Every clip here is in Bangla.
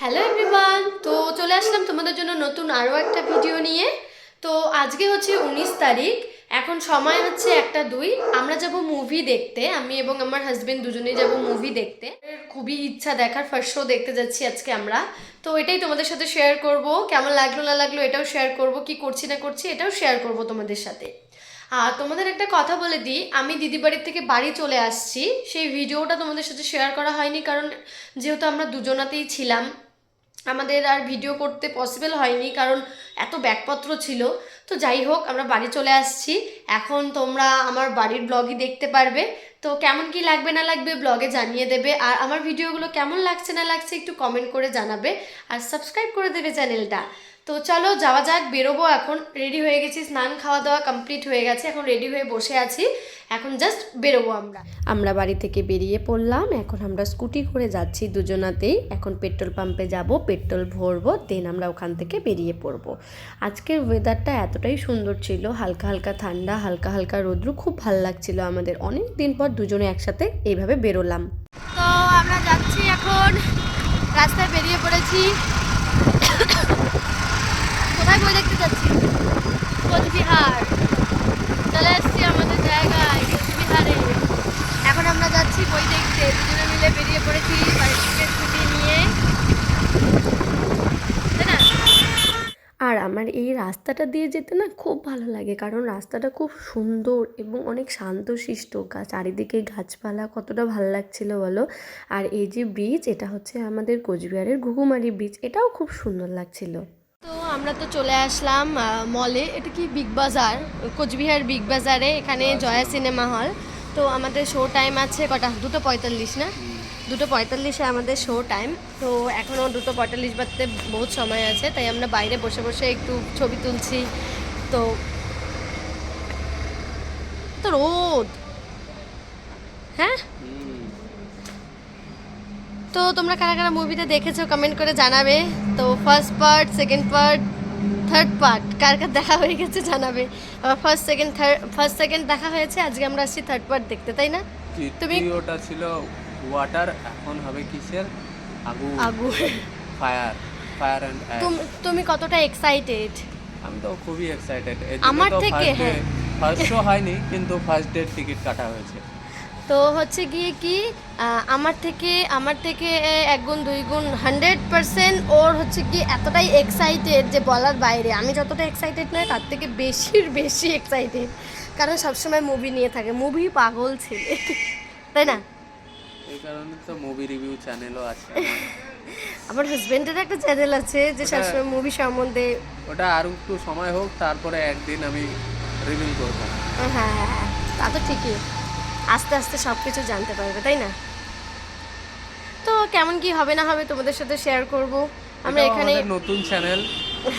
হ্যালো এভরিওয়ান তো চলে আসলাম তোমাদের জন্য নতুন আরও একটা ভিডিও নিয়ে। তো আজকে হচ্ছে উনিশ তারিখ, এখন সময় হচ্ছে একটা দুই। আমরা যাব মুভি দেখতে, আমি এবং আমার হাজবেন্ড দুজনেই যাব মুভি দেখতে। খুবই ইচ্ছা দেখার ফার্স্ট শো দেখতে যাচ্ছি আজকে আমরা। তো এটাই তোমাদের সাথে শেয়ার করব, কেমন লাগল না লাগল এটাও শেয়ার করব, কি করছি না করছি এটাও শেয়ার করব তোমাদের সাথে। তোমাদের একটা কথা বলে দিই। আমি দিদি বাড়ির থেকে বাড়ি চলে আসছি। সেই ভিডিওটা তোমাদের সাথে শেয়ার করা হয়নি কারণ যেহেতু আমরা দুজনাতেই ছিলাম, আমাদের আর ভিডিও করতে পসিবল হয়নি কারণ এত ব্যাগপত্র ছিল। তো যাই হোক, আমরা বাড়ি চলে আসছি। এখন তোমরা আমার বাড়ির ব্লগই দেখতে পারবে। তো কেমন কি লাগবে না লাগবে ব্লগে জানিয়ে দেবে। আর আমার ভিডিওগুলো কেমন লাগছে না লাগছে একটু কমেন্ট করে জানাবে। আর সাবস্ক্রাইব করে দেবে চ্যানেলটা তো চলো যাওয়া যাক, বেরোবো এখন। রেডি হয়ে গেছি, স্নান খাওয়া দাওয়া কমপ্লিট হয়ে গেছে, এখন রেডি হয়ে বসে আছি। এখন জাস্ট বেরোবো আমরা। আমরা বাড়ি থেকে বেরিয়ে পড়লাম, এখন আমরা স্কুটি করে যাচ্ছি দুজনাতেই। এখন পেট্রোল পাম্পে যাব পেট্রোল ভরবো দেন আমরা ওখান থেকে বেরিয়ে পড়ব। আজকের ওয়েদারটা এতটাই সুন্দর ছিল, হালকা হালকা ঠান্ডা, হালকা হালকা রৌদ্র, খুব ভালো লাগছিল আমাদের। অনেক দিন পর দুজনে একসাথে এইভাবে বেরোলাম। তো আমরা যাচ্ছি এখন, রাস্তায় বেরিয়ে পড়েছি কোথায় বই দেখতে যাচ্ছি কোচবিহার চলে এসছি আমাদের জায়গায় কোচবিহারে এখন আমরা যাচ্ছি বই দেখতে দুজনে মিলে বেরিয়ে পড়েছি বাড়ি থেকে ছুটি নিয়ে তাই না? আর আমার এই রাস্তাটা দিয়ে যেতে না খুব ভালো লাগে কারণ রাস্তাটা খুব সুন্দর এবং অনেক শান্তশিষ্ট। গাছ চারিদিকে গাছপালা কতটা ভালো লাগছিল বলো? আর এই যে ব্রিজ এটা হচ্ছে আমাদের কোচবিহারের ঘুঘুমারি ব্রিজ এটাও খুব সুন্দর লাগছিল। তো আমরা তো চলে আসলাম মলে এটা কি বিগ বাজার কোচবিহার বিগ বাজারে এখানে জয়া সিনেমা হল তো আমাদের শো টাইম আছে কটা? দুটো পঁয়তাল্লিশ না? দুটো পঁয়তাল্লিশে আমাদের শো টাইম তো এখনও দুটো পঁয়তাল্লিশ বাজতে বহুত সময় আছে তাই আমরা বাইরে বসে বসে একটু ছবি তুলছি। তো তো রোদ। হ্যাঁ? তো তোমরা কারা কারা মুভিটা দেখেছ কমেন্ট করে জানাবে। তো first part second part third part কার কার দেখা হয়ে গেছে জানাবে। আবার first second third first second দেখা হয়েছে আজকে আমরা আসছি থার্ড পার্ট দেখতে তাই না? তুমি- তৃতীয়টা ছিল? ওয়াটার এখন হবে কিসের? আগুন। আগু ফায়ার ফায়ার তুমি তুমি কতটা এক্সাইটেড আমি তো খুবই এক্সাইটেড আমার থেকে, হ্যাঁ। ফার্স্ট শো হয়নি কিন্তু ফার্স্ট ডে টিকিট কাটা হয়েছে। তো হচ্ছে গিয়ে কি আমার থেকে আমার থেকে এক গুণ দুই গুণ হান্ড্রেড পার্সেন্ট ওর হচ্ছে কি এতটাই এক্সাইটেড যে বলার বাইরে। আমি যতটা এক্সাইটেড নয় তার থেকে বেশির বেশি এক্সাইটেড কারণ সবসময় মুভি নিয়ে থাকে। মুভি পাগল ছেলে। তাই না? এই কারণে তো মুভি রিভিউ চ্যানেলও আছে আমার। হাজবেন্ডের একটা চ্যানেল আছে যে সবসময় মুভি সম্বন্ধে। ওটা আর একটু সময় হোক তারপরে একদিন আমি রিভিউ করব। হ্যাঁ হ্যাঁ হ্যাঁ তা তো ঠিকই। আস্তে আস্তে সব কিছু জানতে পারবে তাই না? তো কেমন কি হবে না হবে তোমাদের সাথে শেয়ার করব। আমরা এখানে নতুন চ্যানেল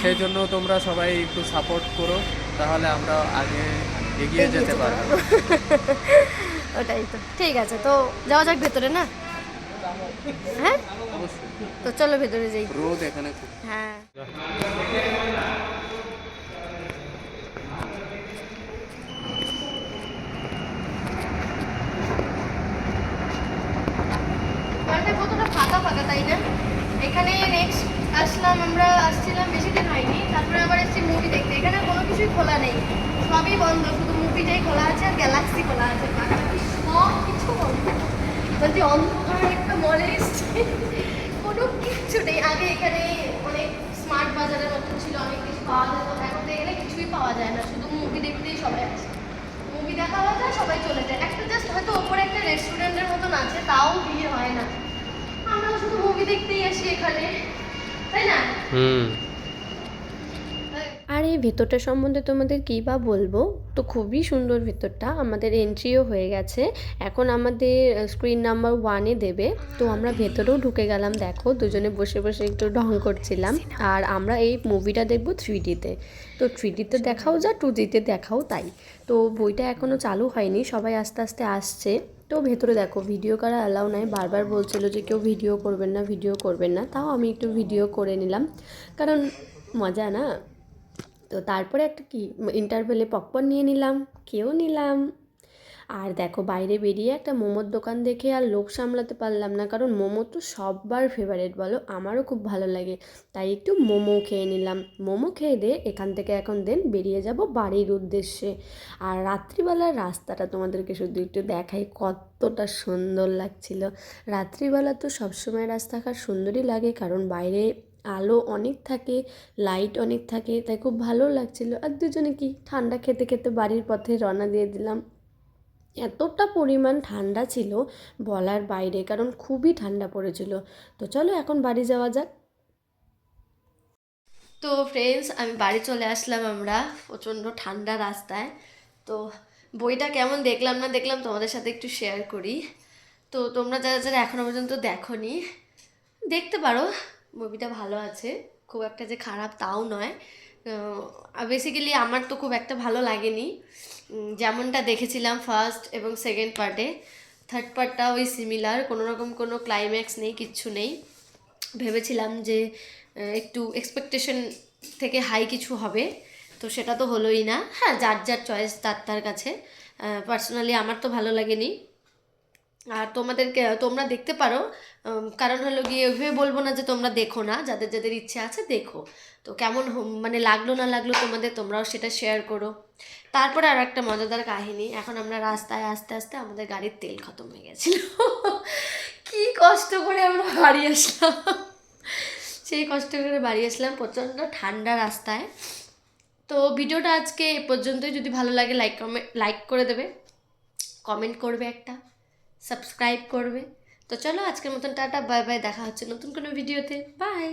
সেই জন্য তোমরা সবাই একটু সাপোর্ট করো তাহলে আমরা আগে এগিয়ে যেতে পারব। ওটাই তো। ঠিক আছে তো যাওয়া যাক ভেতরে না? হ্যাঁ? তো চলো ভেতরে যাই। রোদ এখানে হ্যাঁ। কতটা ফাঁকা ফাঁকা তাই না? এখানে নেক্সট আসলাম আমরা আসছিলাম বেশি দিন হয়নি তারপরে আবার এসেছি মুভি দেখতে। এখানে কোনো কিছুই খোলা নেই। সবই বন্ধ, শুধু মুভিটাই খোলা আছে আর গ্যালাক্সি খোলা আছে। সব কিছু বন্ধ বলছি অন্ধকার একটা মলে কোনো কিচ্ছু নেই। আগে এখানে অনেক স্মার্ট বাজারের মতো ছিল, অনেক কিছু পাওয়া যেত। এখন এখানে কিছুই পাওয়া যায় না। শুধু মুভি দেখতেই সবাই আসে। মুভি দেখা হয়ে যায় সবাই চলে যায়। একটা জাস্ট হয়তো ওপরে একটা রেস্টুরেন্টের মতন আছে, তাও ভিড় হয় না। আমরা শুধু মুভি দেখতেই আসি এখানে। তাই না? এই ভেতরটা সম্বন্ধে তোমাদের কী বা বলব? তো খুবই সুন্দর ভেতরটা, আমাদের এন্ট্রিও হয়ে গেছে। এখন আমাদের স্ক্রিন নাম্বার ওয়ানে দেবে। তো আমরা ভেতরেও ঢুকে গেলাম, দেখো, দুজনে বসে বসে একটু ঢং করছিলাম। আর আমরা এই মুভিটা দেখব থ্রি ডিতে তো থ্রি ডিতে দেখাও যা টু ডিতে দেখাও তাই। তো বইটা এখনও চালু হয়নি, সবাই আস্তে আস্তে আসছে। তো ভেতরে দেখো ভিডিও করা অ্যালাউ নাই। বারবার বলছিল যে কেউ ভিডিও করবেন না ভিডিও করবেন না। তাও আমি একটু ভিডিও করে নিলাম। কারণ মজা না? তো তারপরে একটা কি ইন্টারভেলে পপকর্ন নিয়ে নিলাম কেউ নিলাম। আর দেখো বাইরে বেরিয়ে একটা মোমোর দোকান দেখে আর লোক সামলাতে পারলাম না, কারণ মোমো তো সববার ফেভারেট বলো, আমারও খুব ভালো লাগে। তাই একটু মোমো খেয়ে নিলাম। মোমো খেয়ে দিয়ে এখান থেকে এখন দেন বেরিয়ে যাব বাড়ির উদ্দেশ্যে। আর রাত্রিবেলার রাস্তাটা তোমাদেরকে শুধু একটু দেখাই, কতটা সুন্দর লাগছিল। রাত্রিবেলা তো সবসময় রাস্তাঘাট সুন্দরই লাগে, কারণ বাইরে আলো অনেক থাকে লাইট অনেক থাকে, তাই খুব ভালো লাগছিল। আর দুজনে কি ঠান্ডা খেতে খেতে বাড়ির পথে রওনা দিয়ে দিলাম। এতটা পরিমাণ ঠান্ডা ছিল বলার বাইরে, কারণ খুবই ঠান্ডা পড়েছিল। তো চলো এখন বাড়ি যাওয়া যাক। তো ফ্রেন্ডস আমি বাড়ি চলে আসলাম আমরা প্রচণ্ড ঠান্ডা রাস্তায়। তো বইটা কেমন দেখলাম না দেখলাম তোমাদের সাথে একটু শেয়ার করি। তো তোমরা যারা যারা এখনও পর্যন্ত দেখোনি, দেখতে পারো মুভিটা ভালো আছে। খুব একটা যে খারাপ তাও নয়। বেসিক্যালি আমার তো খুব একটা ভালো লাগেনি। যেমনটা দেখেছিলাম ফার্স্ট এবং সেকেন্ড পার্টে থার্ড পার্টটা ওই সিমিলার কোনো রকম কোনো ক্লাইম্যাক্স নেই, কিচ্ছু নেই। ভেবেছিলাম যে একটু এক্সপেকটেশন থেকে হাই কিছু হবে। তো সেটা তো হলোই না। হ্যাঁ যার যার চয়েস তার তার কাছে। পার্সোনালি আমার তো ভালো লাগেনি। আর তোমাদেরকে, তোমরা দেখতে পারো কারণ হলো গিয়ে ওইভাবে বলব না যে তোমরা দেখো না, যাদের যাদের ইচ্ছে আছে দেখো। তো কেমন মানে লাগল না লাগল তোমাদের, তোমরাও সেটা শেয়ার করো। তারপরে আর একটা মজাদার কাহিনী, এখন আমরা রাস্তায় আস্তে আস্তে আমাদের গাড়ির তেল খতম হয়ে গেছিল। কি কষ্ট করে আমরা বাড়ি আসলাম। সেই কষ্ট করে বাড়ি আসলাম প্রচণ্ড ঠান্ডা রাস্তায়। তো ভিডিওটা আজকে এ পর্যন্তই। যদি ভালো লাগে লাইক কমেন্ট লাইক করে দেবে। কমেন্ট করবে একটা। সাবস্ক্রাইব করবে। তো চলো আজকের মতন টাটা, বাই বাই, দেখা হচ্ছে নতুন কোনো ভিডিওতে। বাই!